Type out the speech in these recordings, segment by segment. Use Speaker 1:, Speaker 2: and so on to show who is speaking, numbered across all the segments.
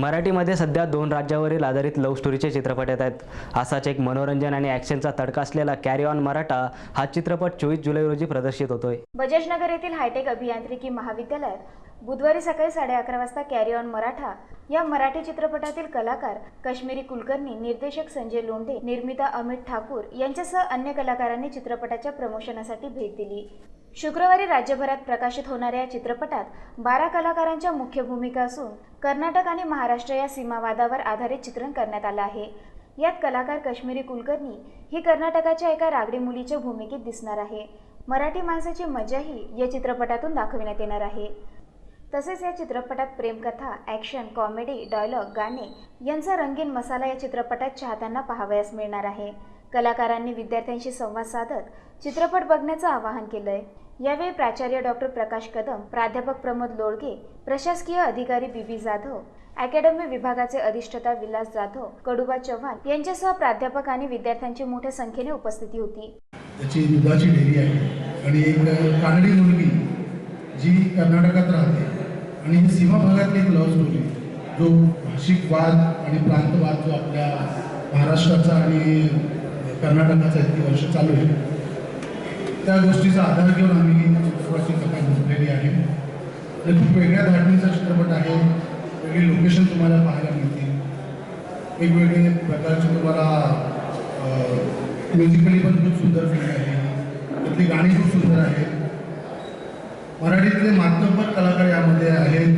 Speaker 1: मराठीमध्ये सध्या दोन राज्यावरील आधारित लव्ह स्टोरीचे चित्रपट येत आहेत. असाच एक मनोरंजन आणि ॲक्शनचा तडका असलेला कॅरी ऑन मराठा हा चित्रपट चोवीस जुलै रोजी प्रदर्शित होतोय.
Speaker 2: बजाजनगर येथील हायटेक अभियांत्रिकी महाविद्यालयात बुधवारी सकाळी साडे अकरा वाजता कॅरी ऑन मराठा या मराठी चित्रपटातील कलाकार काश्मीरी कुलकर्णी निर्देशक संजय लोंढे निर्मिता अमित ठाकूर यांच्यासह अन्य कलाकारांनी चित्रपटाच्या प्रमोशनासाठी भेट दिली. शुक्रवारी राज्यभरात प्रकाशित होणाऱ्या या चित्रपटात बारा कलाकारांच्या मुख्य भूमिका असून कर्नाटक आणि महाराष्ट्र या सीमावादावर आधारित चित्रण करण्यात आलं आहे. यात कलाकार कश्मीरी कुलकर्णी ही कर्नाटकाच्या एका रागडी मुलीच्या भूमिकेत दिसणार आहे. मराठी माणसाची मजाही या चित्रपटातून दाखविण्यात येणार आहे. तसेच या चित्रपटात प्रेमकथा ॲक्शन कॉमेडी डायलॉग गाणे यांचा रंगीन मसाला या चित्रपटात चाहत्यांना पाहावयास मिळणार आहे. कलाकारांनी विद्यार्थ्यांशी संवाद साधत चित्रपट बघण्याचं आवाहन केलंय. यावेळी प्राचार्य डॉक्टर प्रकाश कदम प्राध्यापक प्रमोद लोळगे प्रशासकीय अधिकारी बीबी जाधव अकॅडमी विभागाचे अधिष्ठाता विलास जाधव कडुबा चव्हाण यांच्यासह प्राध्यापक आणि विद्यार्थ्यांची मोठ्या संख्येने उपस्थिती होती.
Speaker 3: त्याची दुधाची डेअरी आहे. आणि एक कानडी मुलगी जी कर्नाटकात राहते. आणि ही सीमा भागातली एक लव्ह स्टोरी जो भाषिक वाद आणि प्रांतवाद जो आपल्या महाराष्ट्राचा आणि कर्नाटकाचा इतकी वर्ष चालू आहे त्या गोष्टीचा आधार घेऊन आम्ही चित्रपटाची कथा घेतलेली आहे. तर खूप वेगळ्या धाटणीचा चित्रपट आहे. वेगळी लोकेशन तुम्हाला पाहायला मिळतील. वेगवेगळे प्रकारचे तुम्हाला म्युझिकली पण खूप सुंदर फिल्म आहे. त्यातली गाणी खूप सुंदर आहेत. मराठीतले मातब्बर कलाकार यामध्ये आहेत.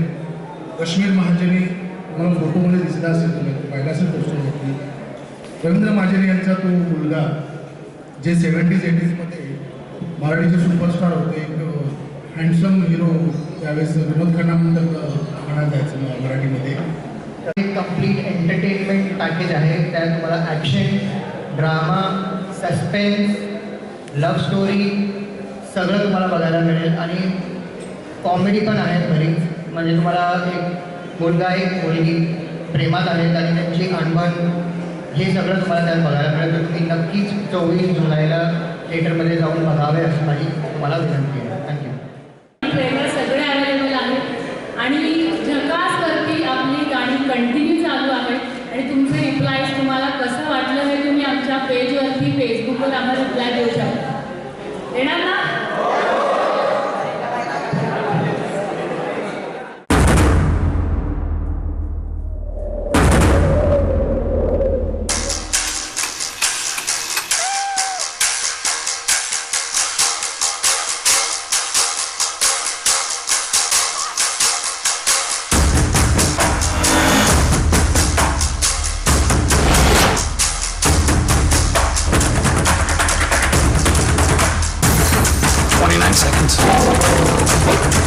Speaker 3: कश्मीर महाजनी तुम्हाला फोटोमध्ये दिसला असेल तुम्ही. पाहिला असेल पोस्टरवरती रवींद्र महाजनी यांचा तो मुलगा जे सेवन्टीज एटीजमध्ये मराठीचे सुपरस्टार होते एक हँडसम हिरो त्यावेळेस विनोद खन्ना म्हणतात म्हणा जायचं मराठीमध्ये.
Speaker 4: एक कंप्लीट एंटरटेनमेंट पॅकेज आहे त्यात तुम्हाला action drama suspense love story सगळं तुम्हाला बघायला मिळेल. आणि कॉमेडी पण आहे घरी. म्हणजे तुम्हाला एक मुलगा एक मुलगी प्रेमात आहेत आणि त्यांची अनबन हे सगळं तुम्हाला त्यात बघायला मिळेल. तर तुम्ही नक्कीच चोवीस जुलैला थिएटरमध्ये जाऊन बघावे असं माझी मला विनंती आहे. थँक्यू
Speaker 5: सगळे अवेलेबल आहेत. आणि झकास करती आपली गाणी कंटिन्यू चालू आहे. आणि तुमचे रिप्लायज तुम्हाला कसं वाटलं हे तुम्ही आमच्या पेजवरती फेसबुकवर आम्हाला रिप्लाय देऊ शकता. येणार ना?
Speaker 6: 29 seconds.